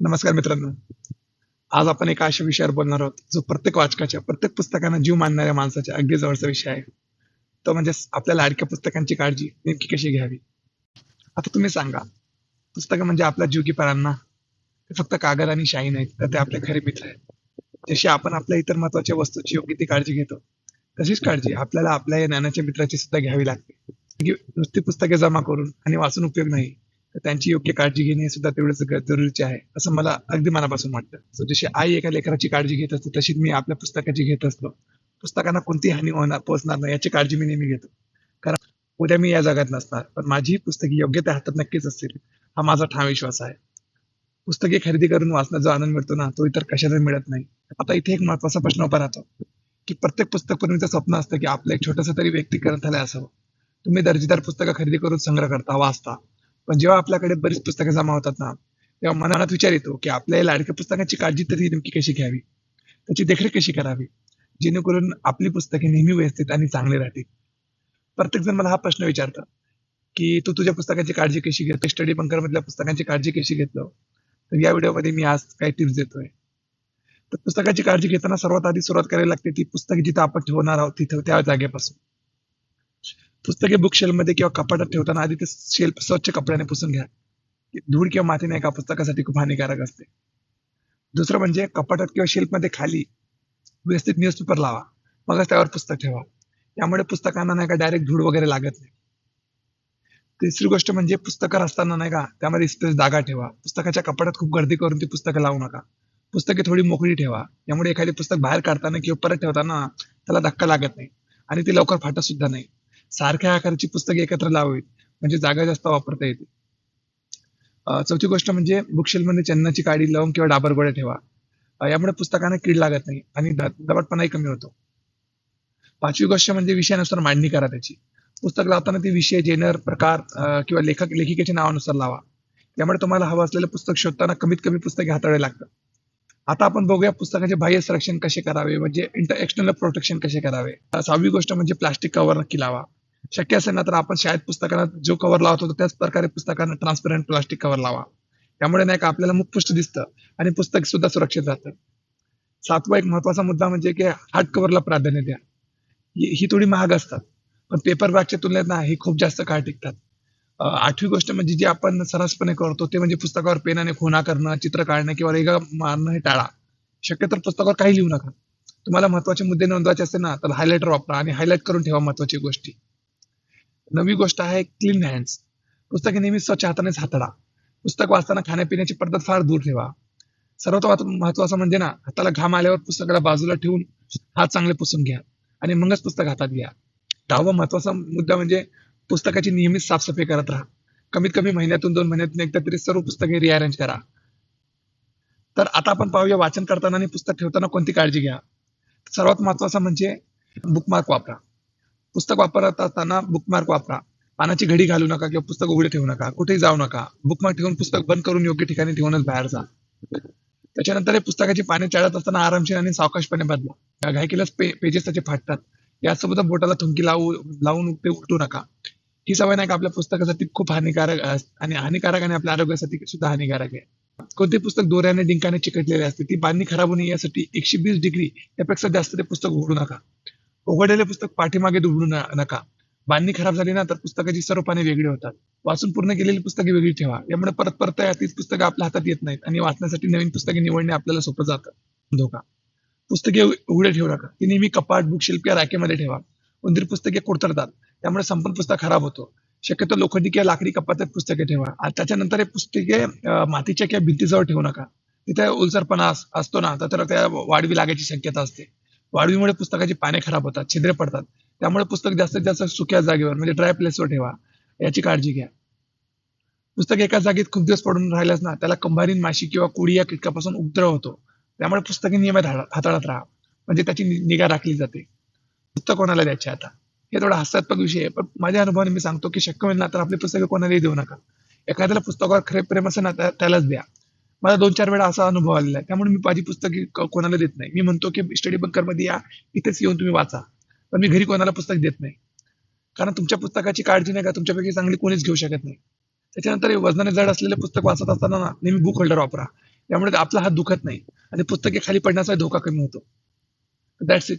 नमस्कार मित्रांनो. आज आपण एका अशा विषयावर बोलणार आहोत जो प्रत्येक वाचकाच्या प्रत्येक पुस्तकांना जीव मानणाऱ्या माणसाच्या अगदी जवळचा विषय आहे. तो म्हणजे आपल्या लाडक्या पुस्तकांची काळजी नेमकी कशी घ्यावी? आता तुम्ही सांगा पुस्तकं म्हणजे आपल्या जीवकीपरांना ते फक्त कागद आणि शाई नाहीत तर ते आपले खरे मित्र आहेत. जशी आपण आपल्या इतर महत्त्वाच्या वस्तूची योग्य ती काळजी घेतो तशीच काळजी आपल्याला आपल्या या ज्ञानाच्या मित्राची सुद्धा घ्यावी लागते. म्हणजे नुसती पुस्तके जमा करून आणि वाचून उपयोग नाही. तर त्यांची योग्य काळजी घेणे सुद्धा तेवढंच जरुरीचे आहे असं मला अगदी मनापासून वाटतं. सो जशी आई एका लेकराची काळजी घेत असते तशीच मी आपल्या पुस्तकाची घेत असतो. पुस्तकांना कोणती हानी होणार पोहोचणार नाही याची काळजी मी नेहमी घेतो. कारण उद्या मी या जगात नसणार पण माझी पुस्तके योग्य त्या हातात नक्कीच असतील. हा माझा ठाम विश्वास आहे. पुस्तके खरेदी करून वाचण्यात जो आनंद मिळतो ना तो इतर कशाला मिळत नाही. आता इथे एक महत्त्वाचा प्रश्न उभा राहतो की प्रत्येक पुस्तक पूर्वीचं स्वप्न असतं की आपलं एक छोटंसं तरी व्यक्ती ग्रंथालय असावं तुम्ही दर्जेदार पुस्तकं खरेदी करून संग्रह करता वाचता. पण जेव्हा आपल्याकडे बरीच पुस्तकं जमा होतात ना तेव्हा मनात विचार येतो की आपल्या या लाडक्या पुस्तकाची काळजी तरी नेमकी कशी घ्यावी? त्याची देखरेख कशी करावी? जेणेकरून आपली पुस्तके नेहमी व्यवस्थित आणि चांगली राहतील. प्रत्येक जण मला हा प्रश्न विचारतं की तू तुझ्या पुस्तकाची काळजी कशी घेतो स्टडी बंकर मधल्या पुस्तकांची काळजी कशी घेतलं? तर या व्हिडिओमध्ये मी आज काही टिप्स देतोय. तर पुस्तकाची काळजी घेताना सर्वात आधी सुरुवात करावी लागते ती पुस्तके जिथं आपण ठेवणार आहोत तिथं त्या जागेपासून. पुस्तके बुकमध्ये किंवा कपाटात ठेवताना आधी ते शेल्फ स्वच्छ कपड्याने पुसून घ्या. धूळ किंवा माती नाही का पुस्तकासाठी खूप हानिकारक असते. दुसरं म्हणजे कपाटात किंवा शेल्फमध्ये खाली व्यवस्थित न्यूजपेपर लावा. मगच त्यावर पुस्तक ठेवा. यामुळे पुस्तकांना नाही का डायरेक्ट धूळ वगैरे लागत नाही. तिसरी गोष्ट म्हणजे पुस्तकं असताना नाही का त्यामध्ये स्पेस जागा ठेवा. पुस्तकाच्या कपाटात खूप गर्दी करून ती पुस्तकं लावू नका. पुस्तके थोडी मोकळी ठेवा. यामुळे एखादी पुस्तक बाहेर काढताना किंवा परत ठेवताना त्याला धक्का लागत नाही. आणि ती लवकर फाटत सुद्धा नाही. सारख्या आकाराची पुस्तके एकत्र लावावीत. म्हणजे जागा जास्त वापरता येते. चौथी गोष्ट म्हणजे बुकशेलमध्ये चन्नाची काडी लावून किंवा डाबर गोळ्या ठेवा. यामुळे पुस्तकांना कीड लागत नाही आणि द- कमी होतो. पाचवी गोष्ट म्हणजे विषयानुसार मांडणी करा त्याची. पुस्तक लावताना ती विषय जेनर प्रकार किंवा लेखक लेखिकेच्या नावानुसार लावा. यामुळे तुम्हाला हवं असलेलं पुस्तक शोधताना कमीत कमी पुस्तके हाताळावे लागतात. आता आपण बघूया पुस्तकाचे बाह्य संरक्षण कसे करावे म्हणजे इंटर एक्सटर्नल प्रोटेक्शन कसे करावे. सहावी गोष्ट म्हणजे प्लास्टिक कव्हर नक्की लावा. शक्य असेल ना तर आपण शाळेत पुस्तकांना जो कव्हर लावत होतो त्याच प्रकारे पुस्तकांना ट्रान्सपरंट प्लास्टिक कव्हर लावा. त्यामुळे नाही का आपल्याला मुखपृष्ठ दिसतं आणि पुस्तक सुद्धा सुरक्षित राहतं. सातवा एक महत्त्वाचा मुद्दा म्हणजे की हार्ड कव्हरला प्राधान्य द्या. ही थोडी महाग असतात. पण पेपर बॅगच्या तुलनेत ना ही खूप जास्त काळ टिकतात. आठवी गोष्ट म्हणजे जी आपण सरसपणे करतो ते म्हणजे पुस्तकावर पेनाने खुणा करणं चित्र काढणं किंवा रेगा मारणं हे टाळा. शक्यतर पुस्तकावर काही लिहू नका. तुम्हाला महत्त्वाचे मुद्दे नोंदवायचे असते ना तर हायलाइटर वापरा आणि हायलाइट करून ठेवा महत्वाची गोष्टी. नवी गोष्ट आहे क्लीन हँड्स पुस्तके नेहमी स्वच्छ हातानेच हाताळा पुस्तक वाचताना खाण्यापिण्याची पद्धत फार दूर ठेवा. सर्वात महत्वाचं म्हणजे ना हाताला घाम आल्यावर पुस्तकाला बाजूला ठेवून हात चांगले पुसून घ्या आणि मगच पुस्तक हातात घ्या. दहावा महत्त्वाचा मुद्दा म्हणजे पुस्तकाची नियमित साफसफाई करत राहा. कमीत कमी महिन्यातून दोन महिन्यातून एकदा तरी सर्व पुस्तके रिअरेंज करा. तर आता आपण पाहूया वाचन करताना आणि पुस्तक ठेवताना कोणती काळजी घ्या. सर्वात महत्वाचं म्हणजे बुकमार्क वापरा. पुस्तक वापरत असताना बुकमार्क वापरा. पानाची घडी घालू नका किंवा पुस्तक उघडे ठेवू नका. कुठेही जाऊ नका. बुकमार्क ठेवून पुस्तक बंद करून योग्य ठिकाणी ठेवूनच बाहेर जा. त्याच्यानंतर हे पुस्तकाची पाने चाळत असताना आरामशीर आणि सावकाशपणे बदला. घाई केल्यास पे, पेजेस त्याचे फाटतात. यासोबत बोटाला थुंकी लावू लावून ते उलटू नका. ही सवय नाही का आपल्या पुस्तकासाठी खूप हानिकारक आणि हानिकारक आणि आपल्या आरोग्यासाठी सुद्धा हानिकारक आहे. कोणते पुस्तक दोऱ्याने डिंकाने चिकटलेले असते ती बांधणी खराब होऊ नये यासाठी एकशे वीस डिग्री त्यापेक्षा जास्त ते पुस्तक उघडू नका. उघडलेले पुस्तक पाठीमागे दुबडू नका. बांधणी खराब झाली ना तर पुस्तकाची सर्व पाने वेगळी होतात. वाचून पूर्ण केलेली पुस्तके वेगळी ठेवा. यामुळे परत परत तीच पुस्तकं आपल्या हातात येत नाहीत आणि वाचण्यासाठी नवीन पुस्तके निवडणे आपल्याला सोपं जातं. धोका. पुस्तके उघडे ठेवू नका. ती नेहमी कपाट बुकशिल्प या राखेमध्ये ठेवा. उंदीर पुस्तके कुरतडतात त्यामुळे संपूर्ण पुस्तक खराब होतो. शक्यतो लोखंडी किंवा लाकडी कपाटात पुस्तके ठेवा. आणि त्याच्यानंतर हे पुस्तके मातीच्या किंवा भिंतीजवळ ठेवू नका. तिथे उलसरपणा असतो ना तर त्या वाढवी लागायची शक्यता असते. वाढवीमुळे पुस्तकाची पाने खराब होतात छिद्रे पडतात. त्यामुळे पुस्तक जास्तीत जास्त सुक्या जागेवर म्हणजे ड्राय प्लेसवर ठेवा. याची काळजी घ्या. पुस्तक एका जागेत खूप दिवस पडून राहिल्यास ना त्याला कंबारीन माशी किंवा कुडी या कीटकापासून उपद्रव होतो. त्यामुळे पुस्तके नियमित हाताळत राहा. म्हणजे त्याची निगा राखली जाते. पुस्तक कोणाला द्यायचे आता? हे थोडा हास्यात्मक विषय आहे पण माझ्या अनुभवाने मी सांगतो की शक्य होईल ना तर आपली पुस्तके कोणालाही देऊ नका. एखाद्याला पुस्तकावर खरे प्रेम असेल ना त्यालाच द्या. मला दोन चार वेळा असा अनुभव आलेला आहे. त्यामुळे मी माझी पुस्तके कोणाला देत नाही. मी म्हणतो की स्टडी बंकरमध्ये या इथेच येऊन तुम्ही वाचा. पण मी घरी कोणाला पुस्तक देत नाही. कारण तुमच्या पुस्तकाची काळजी नाही का? तुमच्यापैकी चांगली कोणीच घेऊ शकत नाही. त्याच्यानंतर हे वजनाने जड असलेले पुस्तक वाचत असताना ना नेहमी बुक होल्डर वापरा. त्यामुळे आपला हात दुखत नाही. आणि पुस्तके खाली पडण्याचा धोका कमी होतो. That's it